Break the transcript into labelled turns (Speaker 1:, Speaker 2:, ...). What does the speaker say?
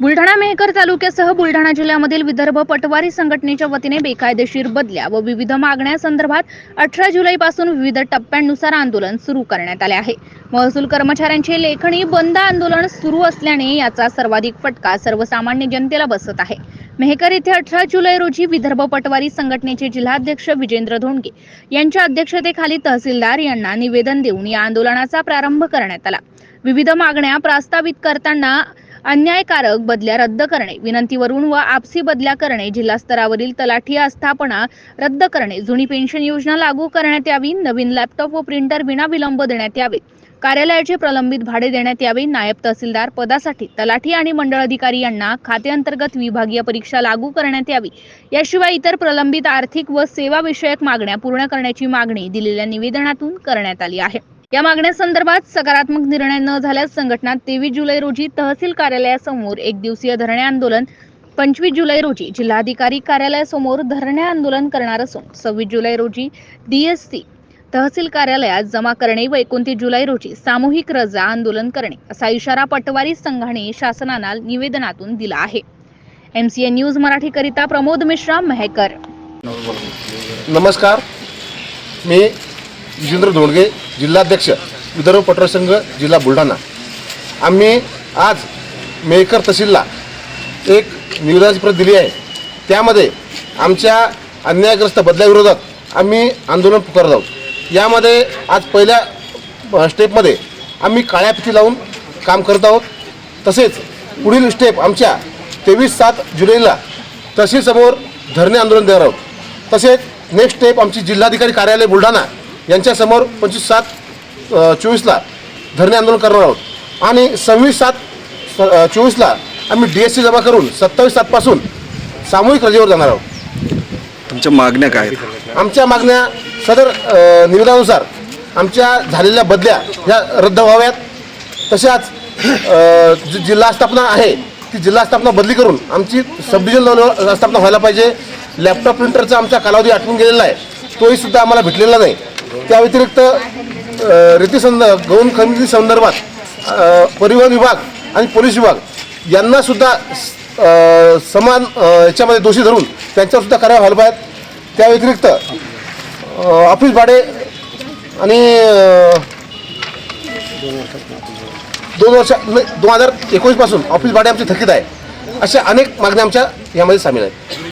Speaker 1: बुलढाणा मेहकर तालुक्यासह बुलढाणा जिल्ह्यामधील विदर्भ पटवारी संघटनेच्या वतीने बेकायदेशीर बदल्या व विविध मागण्यासंदर्भात अठरा जुलैपासून विविध टप्प्यांनुसार आंदोलन सुरू करण्यात आले आहे. महसूल कर्मचाऱ्यांचे लेखणी बंद आंदोलन सुरू असल्याने याचा सर्वाधिक फटका सर्वसामान्य जनतेला बसत आहे. मेहकर येथे अठरा जुलै रोजी विदर्भ पटवारी संघटनेचे जिल्हाध्यक्ष विजेंद्र धोंडगे यांच्या अध्यक्षतेखाली तहसीलदार यांना निवेदन देऊन या आंदोलनाचा प्रारंभ करण्यात आला. विविध मागण्या प्रस्तावित करताना अन्यायकारक बदल्या रद्द करणे विनंतीवरून व आपसी बदल्या करणे जिल्हा स्तरावरील तलाठी आस्थापना रद्द करणे जुनी पेन्शन योजना लागू करण्यात यावी नवीन लॅपटॉप व प्रिंटर विना विलंब देण्यात यावे कार्यालयाचे प्रलंबित भाडे देण्यात यावे नायब तहसीलदार पदासाठी तलाठी आणि मंडळ अधिकारी यांना खातेअंतर्गत विभागीय परीक्षा लागू करण्यात यावी याशिवाय इतर प्रलंबित आर्थिक व सेवा विषयक मागण्या पूर्ण करण्याची मागणी दिलेल्या निवेदनातून करण्यात आली आहे. या मागण्यासंदर्भात सकारात्मक निर्णय न झाल्यास संघटना तेवीस जुलै रोजी तहसील कार्यालयासमोर एक दिवसीय धरणे आंदोलन पंचवीस जुलै रोजी जिल्हाधिकारी कार्यालयासमोर धरणे आंदोलन करणार असून सव्वीस जुलै रोजी डीएससी तहसील कार्यालयात जमा करणे व एकोणतीस जुलै रोजी सामूहिक रजा आंदोलन करणे असा इशारा पटवारी संघाने शासनाला निवेदनातून दिला आहे. एमसीए न्यूज मराठीकरिता प्रमोद मिश्रा मेहकर.
Speaker 2: नमस्कार. मी विजेंद्र धोंडगे जिल्हाध्यक्ष विदर्भ पटवार संघ जिल्हा बुलढाणा. आम्ही आज मेहकर तहसीलला एक निवेदनाची दिली आहे. त्यामध्ये आमच्या अन्यायग्रस्त बदल्याविरोधात आम्ही आंदोलन पुकारत आहोत. यामध्ये आज पहिल्या स्टेपमध्ये आम्ही काळ्या फिती लावून काम करत आहोत. तसेच पुढील स्टेप आमच्या तेवीस सात जुलैला तहसीलसमोर धरणे आंदोलन देणार आहोत. तसेच नेक्स्ट स्टेप आमची जिल्हाधिकारी कार्यालय बुलढाणा यांच्यासमोर पंचवीस सात चोवीसला धरणे आंदोलन करणार आहोत. आणि सव्वीस सात चोवीसला आम्ही डी एस सी जमा करून सत्तावीस सातपासून सामूहिक रजेवर जाणार आहोत.
Speaker 3: तुमच्या मागण्या काय आहेत?
Speaker 2: आमच्या मागण्या सदर निवेदनानुसार आमच्या झालेल्या बदल्या ह्या रद्द व्हाव्यात. तशाच जी जिल्हा स्थापना आहे ती जिल्हा स्थापना बदली करून आमची सब डिव्हिजन स्थापना व्हायला पाहिजे. लॅपटॉप प्रिंटरचा आमचा कालावधी आटवून गेलेला आहे. तोही सुद्धा आम्हाला भेटलेला नाही. त्या व्यतिरिक्त रीतीसंद गौण खरेदी संदर्भात परिवहन विभाग आणि पोलीस विभाग यांनासुद्धा समान याच्यामध्ये दोषी धरून त्यांच्यावर सुद्धा व्हायला पाहिजेत त्या व्यतिरिक्त ऑफिस भाडे आणि दोन वर्ष दोन हजार एकोणीसपासून ऑफिस भाडे आमचे थकीत आहे. अशा अनेक मागण्या आमच्या यामध्ये सामील आहेत.